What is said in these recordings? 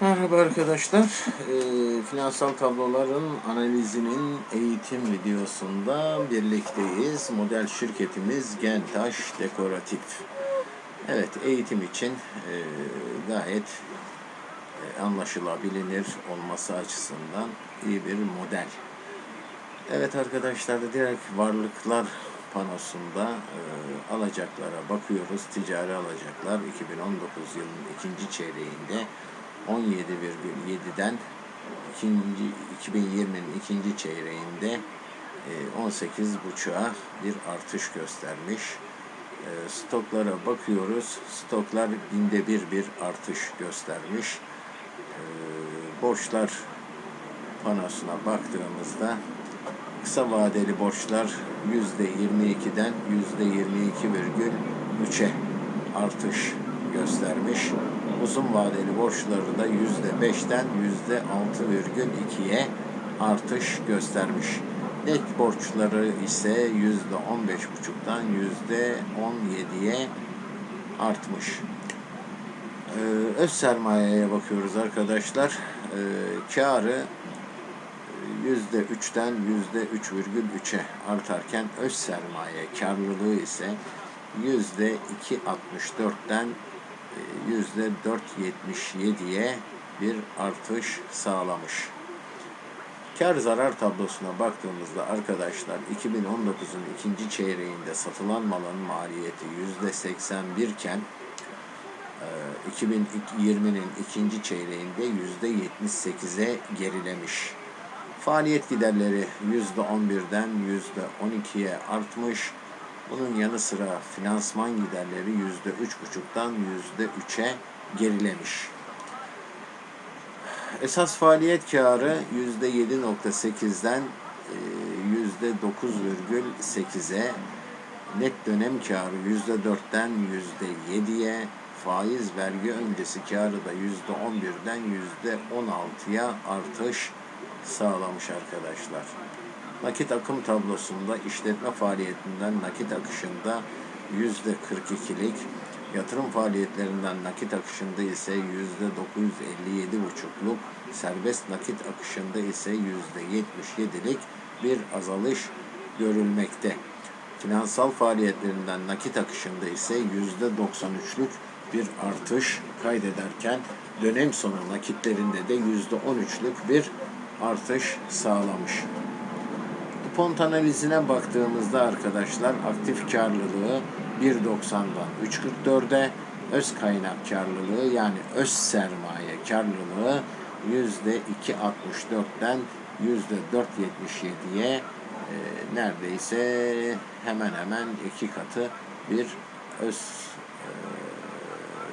Merhaba arkadaşlar. Ee, finansal tabloların analizinin eğitim videosunda birlikteyiz. Model şirketimiz Gentaş Dekoratif. Evet, eğitim için e, gayet e, anlaşılabilir olması açısından iyi bir model. Evet arkadaşlar, direkt varlıklar panosunda e, alacaklara bakıyoruz. Ticari alacaklar 2019 yılının ikinci çeyreğinde 17,7'den ikinci 2020'nin ikinci çeyreğinde e, 18,5'a bir artış göstermiş. E, Stoklara bakıyoruz. Stoklar binde bir bir artış göstermiş. E, Borçlar panosuna baktığımızda kısa vadeli borçlar %22'den %22,3'e artış göstermiş. Uzun vadeli borçları da %5'ten %6,2'ye artış göstermiş. Net borçları ise %15,5'tan %17'ye artmış. Ee, öz sermayeye bakıyoruz arkadaşlar. Ee, karı %3'ten %3,3'e artarken öz sermaye karlılığı ise %2,64'ten %4,77'ye bir artış sağlamış. Kar zarar tablosuna baktığımızda arkadaşlar 2019'un ikinci çeyreğinde satılan malın maliyeti %81 iken 2020'nin ikinci çeyreğinde %78'e gerilemiş. Faaliyet giderleri %11'den %12'ye artmış. Bunun yanı sıra finansman giderleri %3,5'tan %3'e gerilemiş. Esas faaliyet karı %7,8'den %9,8'e, net dönem karı %4'ten %7'ye, faiz vergi öncesi karı da %11'den %16'ya artış sağlamış arkadaşlar. Nakit akım tablosunda işletme faaliyetinden nakit akışında yüzde 42'lik, yatırım faaliyetlerinden nakit akışında ise yüzde 957,5'luk, serbest nakit akışında ise yüzde 77'lik bir azalış görülmekte. Finansal faaliyetlerinden nakit akışında ise yüzde 93'lük bir artış kaydederken dönem sonu nakitlerinde de yüzde 13'lük bir artış sağlamış. Pont analizine baktığımızda arkadaşlar aktif karlılığı 1.90'dan 3.44'e, öz kaynak karlılığı yani öz sermaye karlılığı %2.64'ten %4.77'ye e, neredeyse hemen hemen iki katı bir öz e,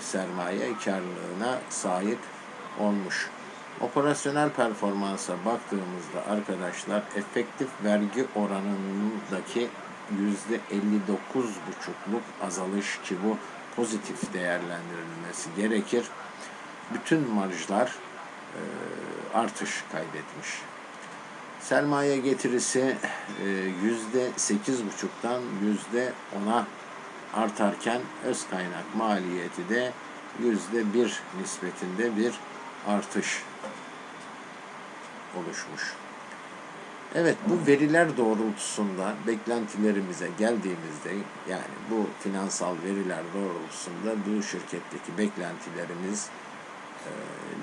sermaye karlılığına sahip olmuş. Operasyonel performansa baktığımızda arkadaşlar efektif vergi oranındaki yüzde 59,5'luk azalış ki bu pozitif değerlendirilmesi gerekir. Bütün marjlar e, artış kaydetmiş. Sermaye getirisi yüzde 8,5'tan yüzde 10'a artarken öz kaynak maliyeti de yüzde 1 nispetinde bir artış oluşmuş. Evet bu veriler doğrultusunda beklentilerimize geldiğimizde yani bu finansal veriler doğrultusunda bu şirketteki beklentilerimiz e,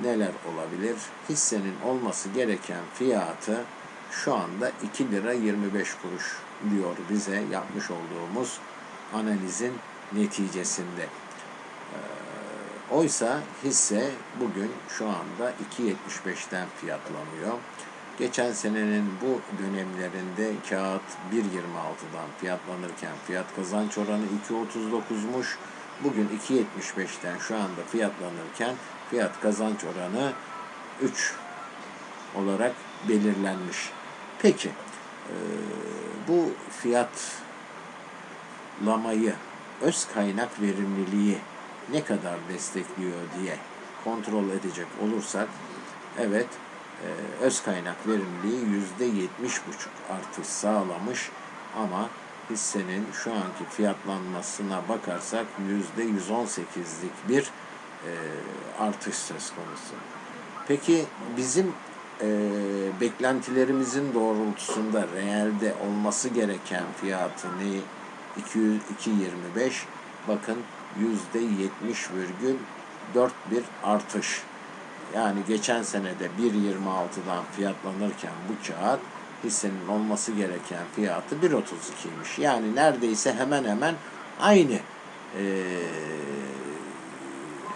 neler olabilir? Hissenin olması gereken fiyatı şu anda 2 lira 25 kuruş diyor bize yapmış olduğumuz analizin neticesinde. E, oysa hisse bugün şu anda 2.75'ten fiyatlanıyor. Geçen senenin bu dönemlerinde kağıt 1.26'dan fiyatlanırken fiyat kazanç oranı 2.39'muş. Bugün 2.75'ten şu anda fiyatlanırken fiyat kazanç oranı 3 olarak belirlenmiş. Peki e, bu fiyatlamayı öz kaynak verimliliği ne kadar destekliyor diye kontrol edecek olursak evet e, öz kaynak verimliliği yüzde yetmiş buçuk artış sağlamış ama hissenin şu anki fiyatlanmasına bakarsak yüzde yüz on sekizlik bir e, artış söz konusu. Peki bizim e, beklentilerimizin doğrultusunda reelde olması gereken fiyatı ne? 200 2.25 bakın %70,4 bir artış. Yani geçen senede 1.26'dan fiyatlanırken bu kağıt hissenin olması gereken fiyatı 1.32'ymiş. Yani neredeyse hemen hemen aynı eee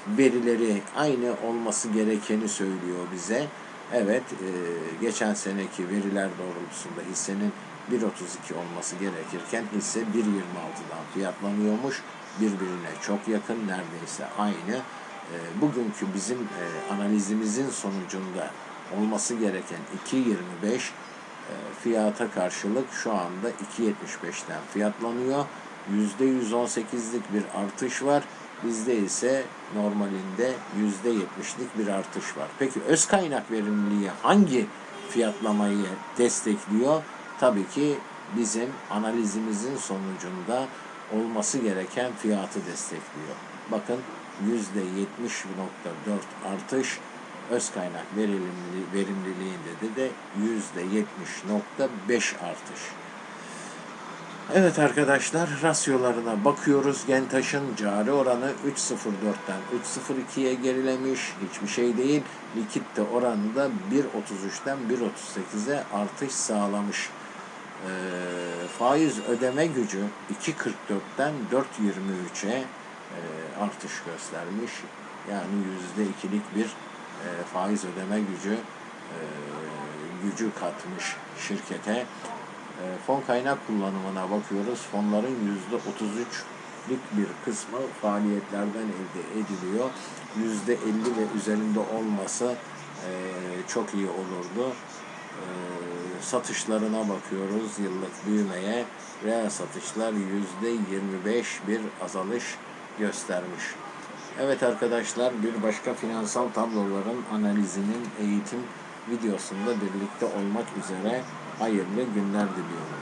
verileri aynı olması gerekeni söylüyor bize. Evet, e, geçen seneki veriler doğrultusunda hissenin 1.32 olması gerekirken hisse 1.26'dan fiyatlanıyormuş. Birbirine çok yakın, neredeyse aynı. E, bugünkü bizim e, analizimizin sonucunda olması gereken 2.25 e, fiyata karşılık şu anda 2.75'ten fiyatlanıyor. %118'lik bir artış var. Bizde ise normalinde %70'lik bir artış var. Peki öz kaynak verimliliği hangi fiyatlamayı destekliyor? Tabii ki bizim analizimizin sonucunda olması gereken fiyatı destekliyor. Bakın %70.4 artış öz kaynak verimliliği, verimliliğinde de, de %70.5 artış. Evet arkadaşlar rasyolarına bakıyoruz. Gentaş'ın cari oranı 3.04'ten 3.02'ye gerilemiş. Hiçbir şey değil. Likitte oranı da 1.33'ten 1.38'e artış sağlamış. Ee, faiz ödeme gücü 2.44'ten 4.23'e e, artış göstermiş. Yani %2'lik bir e, faiz ödeme gücü e, gücü katmış şirkete. E, fon kaynak kullanımına bakıyoruz. Fonların yüzde 33'lük bir kısmı faaliyetlerden elde ediliyor. Yüzde 50 ve üzerinde olması e, çok iyi olurdu. E, satışlarına bakıyoruz yıllık büyümeye. Reel satışlar yüzde 25 bir azalış göstermiş. Evet arkadaşlar bir başka finansal tabloların analizinin eğitim videosunda birlikte olmak üzere hayırlı günler diliyorum.